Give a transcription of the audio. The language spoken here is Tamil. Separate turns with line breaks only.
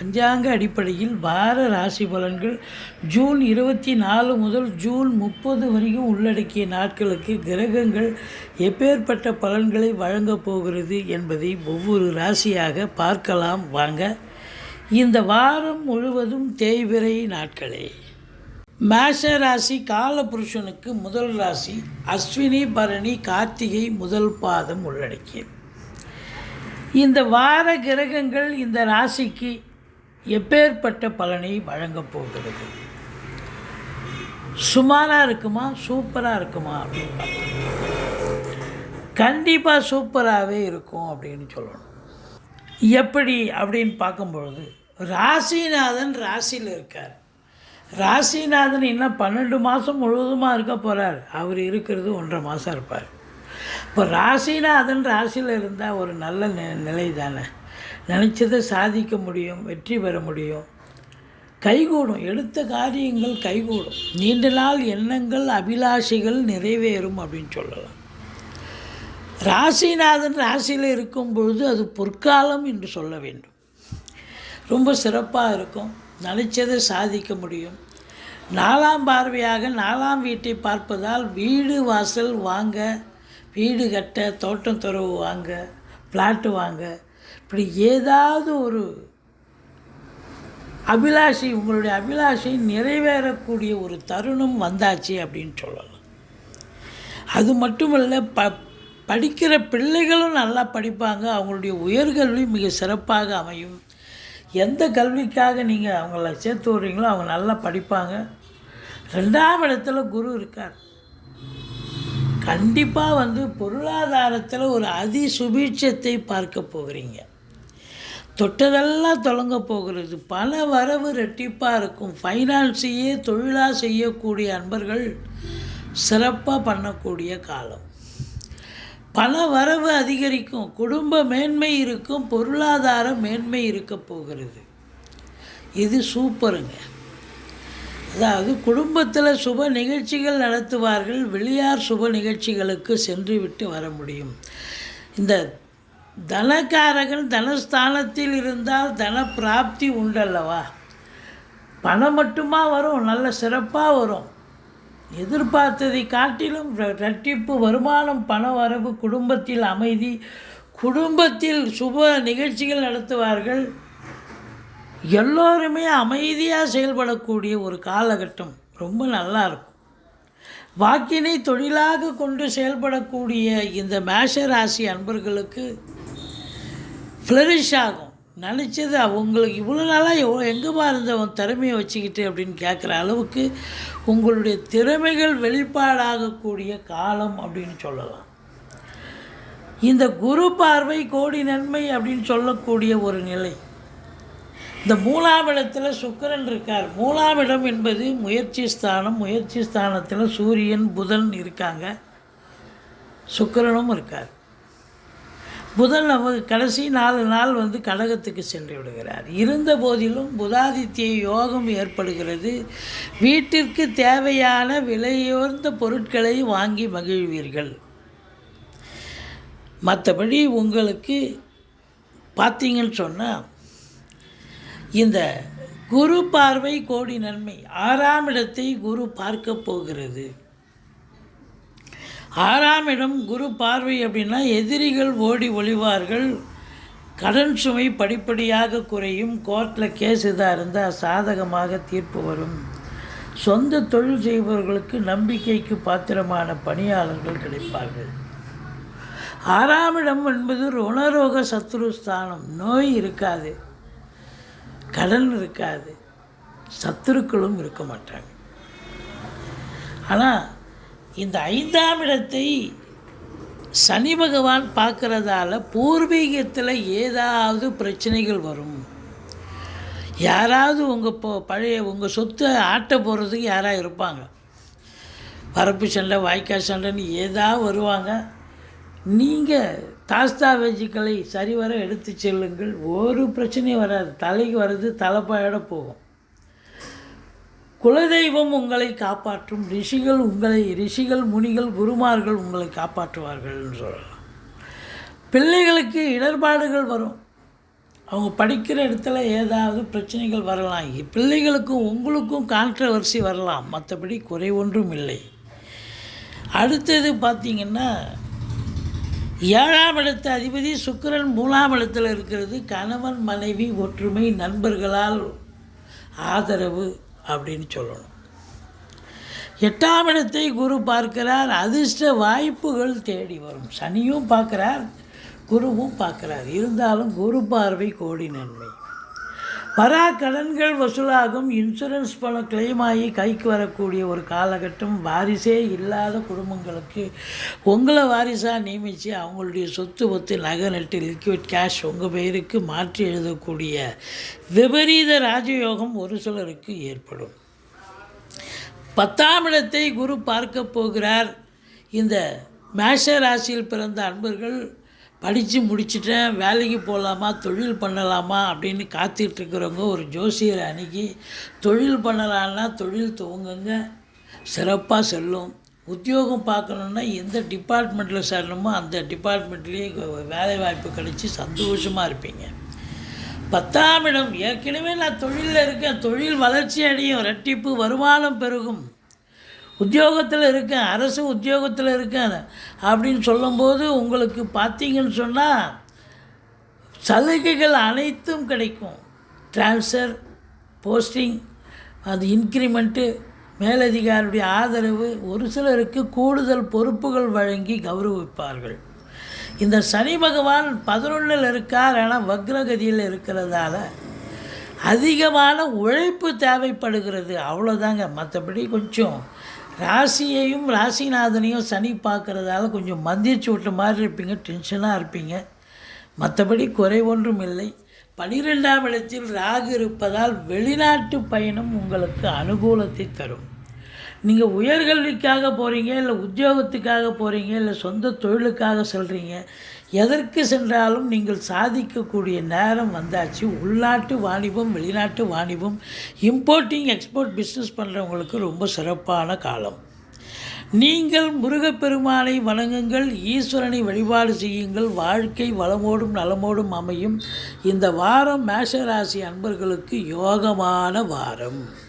பஞ்சாங்க அடிப்படையில் வார ராசி பலன்கள் ஜூன் இருபத்தி நாலு முதல் ஜூன் முப்பது வரைக்கும் உள்ளடக்கிய நாட்களுக்கு கிரகங்கள் எப்பேற்பட்ட பலன்களை வழங்கப் போகிறது என்பதை ஒவ்வொரு ராசியாக பார்க்கலாம். வாங்க இந்த வாரம் முழுவதும் தேய்பிறை நாட்களே. மேஷ ராசி காலபுருஷனுக்கு முதல் ராசி அஸ்வினி பரணி கார்த்திகை முதல் பாதம் உள்ளடக்கியது. இந்த வார கிரகங்கள் இந்த ராசிக்கு எப்பேற்பட்ட பலனை வழங்கப் போகிறது? சுமாராக இருக்குமா? சூப்பராக இருக்குமா? அப்படின்னு கண்டிப்பாக சூப்பராகவே இருக்கும் அப்படின்னு சொல்லணும். எப்படி அப்படின்னு பார்க்கும்பொழுது ராசிநாதன் ராசியில் இருக்கார். ராசிநாதன் இன்னும் பன்னெண்டு மாதம் முழுவதுமாக இருக்க போகிறார் அவர் இருக்கிறது ஒன்றரை மாதம் இருப்பார். இப்போ ராசிநாதன் ராசியில் இருந்தால் ஒரு நல்ல நிலை தானே நினச்சதை சாதிக்க முடியும் வெற்றி பெற முடியும். கைகூடும். எடுத்த காரியங்கள் கைகூடும். நீண்ட நாள் எண்ணங்கள் அபிலாஷைகள் நிறைவேறும் அப்படின்னு சொல்லலாம். ராசிநாதன் ராசியில் இருக்கும் பொழுது அது பொற்காலம் என்று சொல்ல வேண்டும். ரொம்ப சிறப்பாக இருக்கும். நினைச்சதை சாதிக்க முடியும். நாலாம் பார்வையாக நாலாம் வீட்டை பார்ப்பதால் வீடு வாசல் வாங்க வீடு கட்ட தோட்டம் துறவு வாங்க பிளாட்டு வாங்க இப்படி ஏதாவது ஒரு அபிலாஷை உங்களுடைய அபிலாஷை நிறைவேறக்கூடிய ஒரு தருணம் வந்தாச்சு அப்படின்னு சொல்லலாம். அது மட்டுமல்ல ப படிக்கிற பிள்ளைகளும் நல்லா படிப்பாங்க. அவங்களுடைய உயர்கல்வி மிக சிறப்பாக அமையும். எந்த கல்விக்காக நீங்கள் அவங்கள சேர்த்து விட்றீங்களோ அவங்க நல்லா படிப்பாங்க. ரெண்டாம் இடத்துல குரு இருக்கார். கண்டிப்பாக வந்து பொருளாதாரத்தில் ஒரு அதி சுபீட்சத்தை பார்க்க போகிறீங்க. தொட்டதெல்லாம் தொடங்க போகிறது. பல வரவு ரெட்டிப்பாக இருக்கும். ஃபைனான்ஸையே தொழிலாக செய்யக்கூடிய அன்பர்கள் சிறப்பாக பண்ணக்கூடிய காலம். பல வரவு அதிகரிக்கும். குடும்ப மேன்மை இருக்கும். பொருளாதார மேன்மை இருக்க போகிறது. இது சூப்பருங்க. அதாவது குடும்பத்தில் சுப நிகழ்ச்சிகள் நடத்துவார்கள். வெளியார் சுப நிகழ்ச்சிகளுக்கு சென்று விட்டு வர முடியும். இந்த தனக்காரகன் தனஸ்தானத்தில் இருந்தால் தன பிராப்தி உண்டல்லவா? பணம் மட்டுமா வரும்? நல்ல சிறப்பாக வரும். எதிர்பார்த்ததை காட்டிலும் ர- வருமானம் பண வரவு குடும்பத்தில் அமைதி குடும்பத்தில் சுப நிகழ்ச்சிகள் நடத்துவார்கள். எல்லோருமே அமைதியாக செயல்படக்கூடிய ஒரு காலகட்டம். ரொம்ப நல்லா இருக்கும். வாக்கினை தொழிலாக கொண்டு செயல்படக்கூடிய இந்த மேஷ ராசி அன்பர்களுக்கு ஃப்ளரிஷ் ஆகும். நினச்சது அவங்களுக்கு இவ்வளோ நாளாக எவ்வளோ எங்கேப்பா இருந்தவன் திறமையை வச்சுக்கிட்டு அப்படின்னு கேட்குற அளவுக்கு உங்களுடைய திறமைகள் வெளிப்பாடாகக்கூடிய காலம் அப்படின்னு சொல்லலாம். இந்த குரு பார்வை கோடி நன்மை அப்படின்னு சொல்லக்கூடிய ஒரு நிலை. இந்த மூணாம் இடத்துல சுக்கிரன் இருக்கார். மூணாம் இடம் என்பது முயற்சி ஸ்தானம் முயற்சி ஸ்தானத்தில் சூரியன் புதன் இருக்காங்க. சுக்கிரனும் இருக்கார். புதன் நமக்கு கடைசி நாலு நாள் வந்து கடகத்துக்கு சென்று விடுகிறார். இருந்த போதிலும் புதாதித்ய யோகம் ஏற்படுகிறது. வீட்டிற்கு தேவையான விலையுயர்ந்த பொருட்களை வாங்கி மகிழ்வீர்கள். மற்றபடி உங்களுக்கு பார்த்தீங்கன்னு சொன்னால் இந்த குரு பார்வை கோடி நன்மை. ஆறாம் இடத்தை குரு பார்க்க போகிறது. ஆறாம் இடம் குரு பார்வை அப்படின்னா எதிரிகள் ஓடி ஒளிவார்கள். கடன் சுமை படிப்படியாக குறையும். கோர்ட்டில் கேஸ் இதாக இருந்தால் சாதகமாக தீர்ப்பு வரும். சொந்த தொழில் செய்பவர்களுக்கு நம்பிக்கைக்கு பாத்திரமான பணியாளர்கள் கிடைப்பார்கள். ஆறாம் இடம் என்பது ருணரோக சத்ருஸ்தானம் நோய் இருக்காது. கடன் இருக்காது. சத்துருக்களும் இருக்க மாட்டாங்க. ஆனால் இந்த ஐந்தாம் இடத்தை சனி பகவான் பார்க்குறதால பூர்வீகத்தில் ஏதாவது பிரச்சனைகள் வரும். யாராவது உங்கள் இப்போ பழைய உங்கள் சொத்தை ஆட்ட போகிறதுக்கு யாராவது இருப்பாங்க? வரப்பு சண்டை வாய்க்கால் சண்டைன்னு ஏதாவது வருவாங்க. நீங்கள் தாஸ்தாவேஜுக்களை சரிவர எடுத்து செல்லுங்கள். ஒரு பிரச்சனையும் வராது. தலைக்கு வர்றது தலைப்பாயோட போகும். குலதெய்வம் உங்களை காப்பாற்றும் ரிஷிகள் உங்களை ரிஷிகள் முனிகள் குருமார்கள் உங்களை காப்பாற்றுவார்கள்னு சொல்லலாம். பிள்ளைகளுக்கு இடர்பாடுகள் வரும். அவங்க படிக்கிற இடத்துல ஏதாவது பிரச்சனைகள் வரலாம். பிள்ளைகளுக்கும் உங்களுக்கும் கான்ட்ரவர்சி வரலாம். மற்றபடி குறை ஒன்றும் இல்லை. அடுத்தது பார்த்திங்கன்னா ஏழாம் இடத்து அதிபதி சுக்கிரன் மூணாம் இடத்துல இருக்கிறது கணவன் மனைவி ஒற்றுமை நண்பர்களால் ஆதரவு. அப்படின்னு சொல்லணும். எட்டாம் இடத்தை குரு பார்க்கிறார் அதிர்ஷ்ட வாய்ப்புகள் தேடி வரும். சனியும் பார்க்குறார் குருவும் பார்க்குறார். இருந்தாலும் குரு பார்வை கோடி நன்மை. வரா கடன்கள் வசூலாகும். இன்சூரன்ஸ் பணம் கிளைம் ஆகி கைக்கு வரக்கூடிய ஒரு காலகட்டம் வாரிசே இல்லாத குடும்பங்களுக்கு உங்களை வாரிசாக நியமித்து அவங்களுடைய சொத்து ஒத்து நகை நட்டு லிக்விட் கேஷ் உங்கள் பெயருக்கு மாற்றி எழுதக்கூடிய விபரீத ராஜயோகம் ஒரு சிலருக்கு ஏற்படும். பத்தாம் இடத்தை குரு பார்க்க போகிறார். இந்த மேஷ ராசியில் பிறந்த அன்பர்கள் படித்து முடிச்சுட்டேன் வேலைக்கு போகலாமா தொழில் பண்ணலாமா அப்படின்னு காத்துட்ருக்கிறவங்க ஒரு ஜோசியரை அணுகி தொழில் பண்ணலான்னா தொழில் துவங்குங்க சிறப்பாக செல்லும். உத்தியோகம் பார்க்கணுன்னா எந்த டிபார்ட்மெண்ட்டில் சேரணுமோ அந்த டிபார்ட்மெண்ட்லேயே வேலை வாய்ப்பு கிடைச்சி சந்தோஷமாக இருப்பீங்க. பத்தாம் இடம் ஏற்கனவே நான் தொழிலில் இருக்கேன் தொழில் வளர்ச்சி அடையும் ரெட்டிப்பு வருமானம் பெருகும். உத்தியோகத்தில் இருக்கேன் அரசு உத்தியோகத்தில் இருக்கேன் அப்படின்னு சொல்லும்போது உங்களுக்கு பார்த்தீங்கன்னு சொன்னால் சலுகைகள் அனைத்தும் கிடைக்கும். டிரான்ஸ்ஃபர் போஸ்டிங் அது இன்க்ரிமெண்ட்டு மேலதிகாரியுடைய ஆதரவு ஒரு சிலருக்கு கூடுதல் பொறுப்புகள் வழங்கி கௌரவிப்பார்கள். இந்த சனி பகவான் பதினொன்றில் இருக்கார் ஆனால் வக்ரகதியில் இருக்கிறதால அதிகமான உழைப்பு தேவைப்படுகிறது. அவ்வளோதாங்க மற்றபடி கொஞ்சம் ராசியையும் ராசிநாதனையும் சனி பார்க்குறதால கொஞ்சம் மந்திரிச்சு விட்ட மாதிரி இருப்பீங்க டென்ஷனாக இருப்பீங்க. மற்றபடி குறை ஒன்றும் இல்லை. பனிரெண்டாம் இடத்தில் ராகு இருப்பதால் வெளிநாட்டு பயணம் உங்களுக்கு அனுகூலத்தை தரும். நீங்கள் உயர்கல்விக்காக போகிறீங்க இல்லை உத்தியோகத்துக்காக போகிறீங்க இல்லை சொந்த தொழிலுக்காக செல்கிறீங்க எதற்கு சென்றாலும் நீங்கள் சாதிக்கக்கூடிய நேரம் வந்தாச்சு. உள்நாட்டு வாணிபம் வெளிநாட்டு வாணிபம் இம்போர்ட்டிங் எக்ஸ்போர்ட் பிஸ்னஸ் பண்ணுறவங்களுக்கு ரொம்ப சிறப்பான காலம். நீங்கள் முருகப்பெருமானை வணங்குங்கள் ஈஸ்வரனை வழிபாடு செய்யுங்கள் வாழ்க்கை வளமோடும் நலமோடும் அமையும். இந்த வாரம் மேஷராசி அன்பர்களுக்கு யோகமான வாரம்.